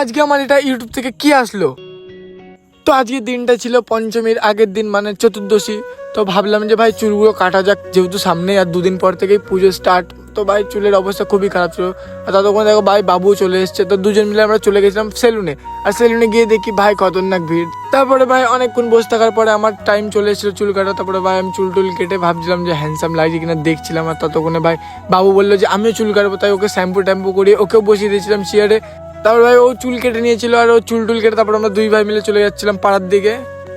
আজকে আমার এটা ইউটিউব থেকে কি আসলো? তো আজকের দিনটা ছিল পঞ্চমীর আগের দিন মানে চতুর্দশী। তো ভাবলাম যে ভাই চুলগুলো কাটা যাক, যেহেতু সামনে আর দুদিন পর থেকেই পুজো স্টার্ট তো ভাই চুলের অবস্থা খুবই খারাপ ছিল। আর ততক্ষণ দেখো ভাই বাবু চলে এসছে, তো দুজন মিলে আমরা চলে গেছিলাম সেলুনে। আর সেলুনে গিয়ে দেখি ভাই খতরনাক ভিড়। তারপরে ভাই অনেকক্ষণ বসে থাকার পরে আমার টাইম চলে এসেছিল চুল কাটা, তারপরে ভাই আমি চুল টুল কেটে ভাবছিলাম যে হ্যান্ডসাম লাগছে কিনা দেখছিলাম। আর ততক্ষণে ভাই বাবু বলল যে, আমিও চুল কাটবো, তাই ওকে শ্যাম্পু ট্যাম্পু করিয়ে ওকেও বসিয়ে দিয়েছিলাম চেয়ারে তারপর ভাই ও চুল কেটে নিয়েছিল আর ও চুল টুল কেটে তারপর আমরা দুই ভাই মিলে চলে যাচ্ছিলাম পাড়ার দিকে।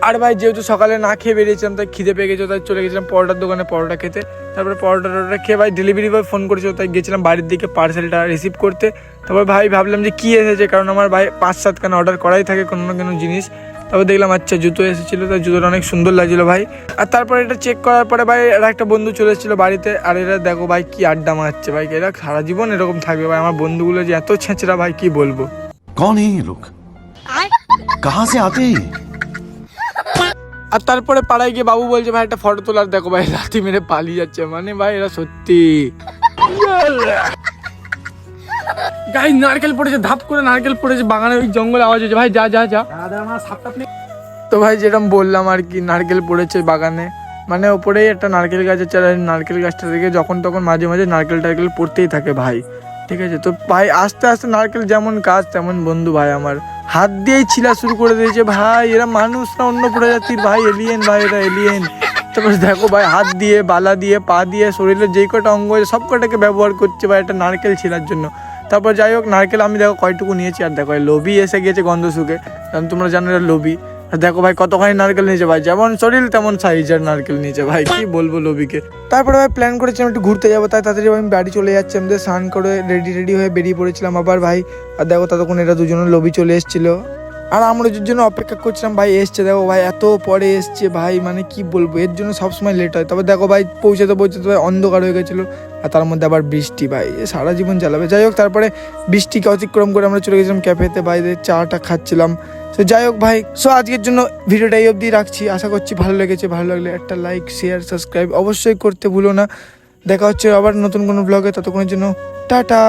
আর ভাই যেহেতু সকালে না খেয়ে বেরিয়েছিলাম, তাই খিদে পেয়ে গেছে তাই চলে গেছিলাম পরোটার দোকানে পরোটা খেতে। তারপরে পরোটা টরোটা খেয়ে ভাই ডেলিভারি বয় ফোন করেছিল, তাই গেছিলাম বাড়ির দিকে পার্সেলটা রিসিভ করতে। তারপর ভাই ভাবলাম যে কী এসেছে, কারণ আমার ভাই পাঁচ সাতখানা অর্ডার করাই থাকে কোনো না কোনো জিনিস। তারপর দেখলাম আচ্ছা জুতো এসেছিল তার জুতোটা অনেক সুন্দর লাগছিল ভাই। আর তারপরে এটা চেক করার পরে ভাই আর একটা বন্ধু চলে এসেছিল বাড়িতে আর এরা দেখো ভাই কি আড্ডা মারছে ভাই এরা সারা জীবন এরকম থাকবে ভাই। আমার বন্ধুগুলো যে এত ছেঁচড়া ভাই কি বলব? কন লোক? কাহা সে আতে? আর তারপরে পাড়ায় গিয়ে বাবু বলছে ভাই একটা ফটো তোলার দেখো ভাই রাতি মেরে পালিয়ে যাচ্ছে। মানে ভাই এরা সত্যি। গাই নারকেল পড়েছে ধাপ করে নারকেল পড়েছে বাগানে ওই জঙ্গলে আওয়াজ হচ্ছে ভাই যা যা যা। তো ভাই যেরকম বললাম আর কি নারকেল পড়েছে বাগানে। মানে ওপরেই একটা নারকেল গাছ আছে নারকেল গাছটা থেকে যখন তখন মাঝে মাঝে নারকেল টারকেল পড়তেই থাকে ভাই। ঠিক আছে? তো ভাই আস্তে আস্তে নারকেল যেমন কাজ তেমন বন্ধু ভাই আমার। হাত দিয়েই ছিলা শুরু করে দিয়েছে ভাই এরা মানুষ না অন্য প্রজাতির ভাই এলিয়েন ভাই এরা এলিয়েন তারপরে দেখো ভাই, হাত দিয়ে, বালা দিয়ে, পা দিয়ে শরীরের যেই কটা অঙ্গ আছে, সব কটাকে ব্যবহার করছে ভাই একটা নারকেল ছিলার জন্য। তারপর যাই হোক, নারকেল আমি দেখো কয়টুকু নিয়েছি, আর দেখো লোভি এসে গিয়েছে গন্ধ শুকে। কারণ তোমরা জানো এটা আর দেখো ভাই, কতখানি নারকেল নিয়েছে ভাই, যেমন শরীর, তেমন সাইজের নারকেল নিয়েছে ভাই, কি বলব লোভিকে। তারপরে ভাই প্ল্যান করেছিলাম একটু ঘুরতে যাব, তাই তাড়াতাড়ি আমি বাড়ি চলে যাচ্ছি আমাদের স্নান করে রেডি রেডি হয়ে বেরিয়ে পড়েছিলাম আবার ভাই। আর দেখো, ততক্ষণ এটা দুজনের লোভি চলে এসেছিল। আর আমরা এর জন্য অপেক্ষা করছিলাম, ভাই এসছে, দেখো ভাই এত পরে এসছে, ভাই মানে কি বলব? এর জন্য সবসময় লেট হয়। তবে দেখো ভাই পৌঁছাতে পৌঁছাতে ভাই অন্ধকার হয়ে গেছিল, আর তার মধ্যে আবার বৃষ্টি, ভাই। সারা জীবন চালাবে যাই হোক, তারপরে বৃষ্টিকে অতিক্রম করে আমরা চলে গেছিলাম ক্যাফেতে বাইরে চাটা খাচ্ছিলাম। তো যাই হোক ভাই সো আজকের জন্য ভিডিওটা এই অবধি রাখছি। আশা করছি ভালো লেগেছে। ভালো লাগলে একটা লাইক শেয়ার সাবস্ক্রাইব অবশ্যই করতে ভুলো না। দেখা হচ্ছে আবার নতুন কোনো ব্লগে ততক্ষণের জন্য টাটা!